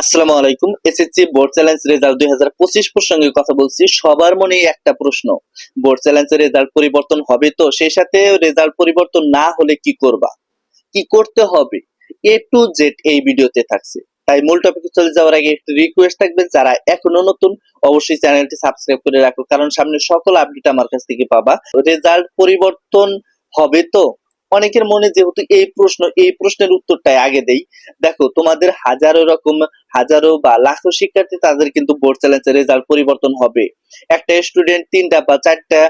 আসসালামু আলাইকুম। SSC board challenge result দুই হাজার পঁচিশ প্রসঙ্গে কথা বলছি। সবার মনে একটা প্রশ্ন বোর্ড চ্যালেঞ্জের রেজাল্ট পরিবর্তন হবে তো? সেই সাথে রেজাল্ট পরিবর্তন না হলে কি করবা? কি করতে হবে? এ টু জেড এই ভিডিওতে থাকছে। তাই মূল টপিকে চলে যাওয়ার আগে একটি রিকোয়েস্ট থাকবে, যারা এখনও নতুন, অবশ্যই চ্যানেলটি সাবস্ক্রাইব করে রাখো, কারণ সামনে সকল আপডেট আমার কাছ থেকে পাবা। রেজাল্ট পরিবর্তন হবে তো? অনেকের মনে যেহেতু এই প্রশ্ন, এই প্রশ্নের উত্তরটাই আগে দেই। দেখো, তোমাদের হাজারো রকম, হাজারো বা লাখো শিক্ষার্থী তাদের কিন্তু বোর্ড চ্যালেঞ্জের রেজাল্ট পরিবর্তন হবে। একটা স্টুডেন্ট তিনটা বা চারটা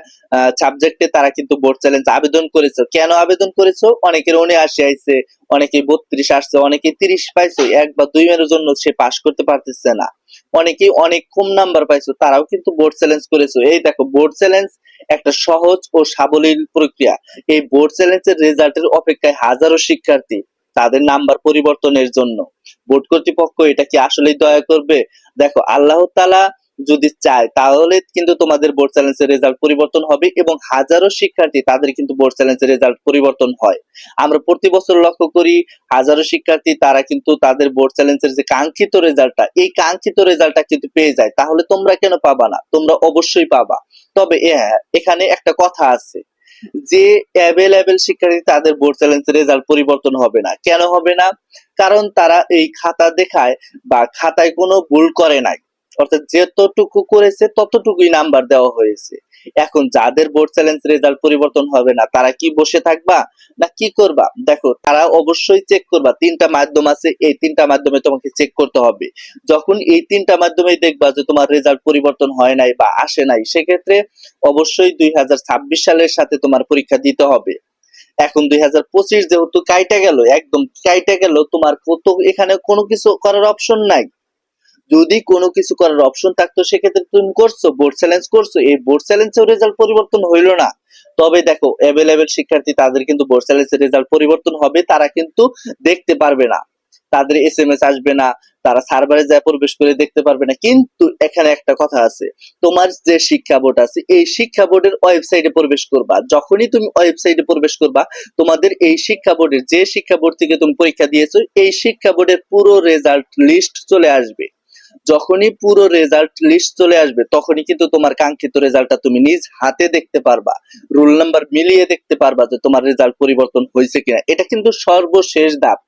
সাবজেক্টে তারা কিন্তু বোর্ড চ্যালেঞ্জ আবেদন করেছে। কেন আবেদন করেছ? অনেকের উনি আসে আইছে অনেকে বত্রিশ আসছে অনেকে তিরিশ পাইছো, এক বা দুই মেয়ের জন্য সে পাশ করতে পারতেছে না। অনেকে অনেক কম নাম্বার পাইছো, তারাও কিন্তু বোর্ড চ্যালেঞ্জ করেছ। এই দেখো বোর্ড চ্যালেঞ্জ একটা সহজ ও সাবলীল প্রক্রিয়া। এই বোর্ড চ্যালেঞ্জের রেজাল্টের অপেক্ষায় হাজারো শিক্ষার্থী তাদের নাম্বার পরিবর্তনের জন্য। বোর্ড কর্তৃপক্ষ এটা কি আসলেই দয়া করবে? দেখো, আল্লাহ তালা যদি চায়, তাহলে কিন্তু তোমাদের বোর্ড চ্যালেঞ্জের রেজাল্ট পরিবর্তন হবে এবং হাজারো শিক্ষার্থী তাদের কিন্তু বোর্ড চ্যালেঞ্জের রেজাল্ট পরিবর্তন হয়। আমরা প্রতি বছর লক্ষ্য করি, হাজারো শিক্ষার্থী তারা কিন্তু তাদের বোর্ড চ্যালেঞ্জের যে কাঙ্ক্ষিত রেজাল্টটা এই কাঙ্ক্ষিত রেজাল্টটা কিন্তু পেয়ে যায়। তাহলে তোমরা কেন পাবা না? তোমরা অবশ্যই পাবা। তবে এখানে একটা কথা আছে, যে অ্যাভেলেবেল শিক্ষার্থী তাদের বোর্ড চ্যালেঞ্জের রেজাল্ট পরিবর্তন হবে না। কেন হবে না? কারণ তারা এই খাতা দেখায় বা খাতায় কোনো ভুল করে নাই। অর্থাৎ যতটুকু করেছে, ততটুকুই নাম্বার দেওয়া হয়েছে। এখন যাদের বোর্ড চ্যালেঞ্জ রেজাল্ট পরিবর্তন হবে না, তারা কি বসে থাকবা না কি করবা? দেখো, তারা অবশ্যই চেক করবা। তিনটা মাধ্যম আছে, এই তিনটা মাধ্যমে তোমাকে চেক করতে হবে। যখন এই তিনটা মাধ্যমে দেখবা যে তোমার রেজাল্ট পরিবর্তন হয় নাই বা আসে নাই, সেক্ষেত্রে অবশ্যই দুই হাজার ছাব্বিশ সালের সাথে তোমার পরীক্ষা দিতে হবে। এখন দুই হাজার পঁচিশ যেহেতু কাইটা গেল, একদম কাইটা গেল, তোমার কত এখানে কোনো কিছু করার অপশন নাই। যদি কোনো কিছু করার অপশন থাকতো, সেক্ষেত্রে তুমি করছ বোর্ড চ্যালেঞ্জ করছ। এই বোর্ড চ্যালেঞ্জেও রেজাল্ট পরিবর্তন হইল না। তবে দেখো অ্যাভেলেবেল শিক্ষার্থী, তাদের কিন্তু বোর্ড চ্যালেঞ্জের রেজাল্ট পরিবর্তন হবে, তারা কিন্তু দেখতে পারবে না। তাদের এস এম এস আসবে না, তারা সার্ভারে যায় প্রবেশ করে দেখতে পারবে না। কিন্তু এখানে একটা কথা আছে, তোমার যে শিক্ষা বোর্ড আছে, এই শিক্ষা বোর্ডের ওয়েবসাইটে প্রবেশ করবা। যখনই তুমি ওয়েবসাইটে প্রবেশ করবা, তোমাদের এই শিক্ষা বোর্ডের যে শিক্ষা বোর্ড থেকে তুমি পরীক্ষা দিয়েছ, এই শিক্ষা বোর্ডের পুরো রেজাল্ট লিস্ট চলে আসবে। যখনই পুরো রেজাল্ট লিস্ট চলে আসবে, তখনই কিন্তু তোমার কাঙ্ক্ষিত রেজাল্টটা তুমি নিজ হাতে দেখতে পারবা। রোল নাম্বার মিলিয়ে দেখতে পারবা যে তোমার রেজাল্ট পরিবর্তন হয়েছে কিনা। এটা কিন্তু সর্বশেষ ধাপ,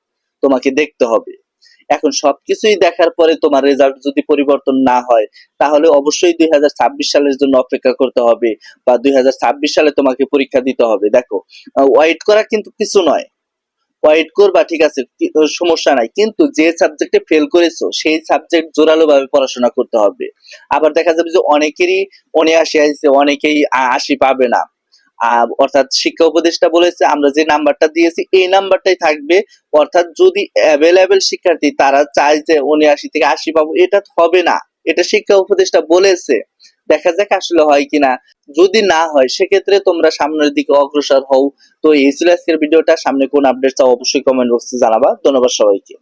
তোমাকে দেখতে হবে। এখন সবকিছুই দেখার পরে তোমার রেজাল্ট যদি পরিবর্তন না হয়, তাহলে অবশ্যই দুই হাজার ছাব্বিশ সালের জন্য অপেক্ষা করতে হবে বা দুই হাজার ছাব্বিশ সালে তোমাকে পরীক্ষা দিতে হবে। দেখো ওয়াইট করা কিন্তু কিছু নয়। ওয়াইট করবা ঠিক আছে সমস্যা নাই। কিন্তু যে সাবজেক্টে ফেল করেছ, সেই সাবজেক্ট জোরালো ভাবে পড়াশোনা করতে হবে। আবার দেখা যাবে যে অনেকেরই উনআশি আসছে অনেকেই আ- আশি পাবে না। অর্থাৎ শিক্ষা উপদেষ্টা বলেছে, আমরা যে নাম্বারটা দিয়েছি, এই নাম্বারটাই থাকবে। অর্থাৎ যদি অ্যাভেলেবেল শিক্ষার্থী, তারা চায় যে উনি উনআশি থেকে আশি পাবো, এটা হবে না। এটা শিক্ষা উপদেষ্টা বলেছে। দেখা যাক আসলে হয় কিনা। যদি না হয়, সেক্ষেত্রে তোমরা সামনের দিকে অগ্রসর হও। তো এই ছিল আজকের ভিডিওটা। সামনে কোন আপডেট চাও অবশ্যই কমেন্ট বক্সে জানাবা। ধন্যবাদ সবাইকে।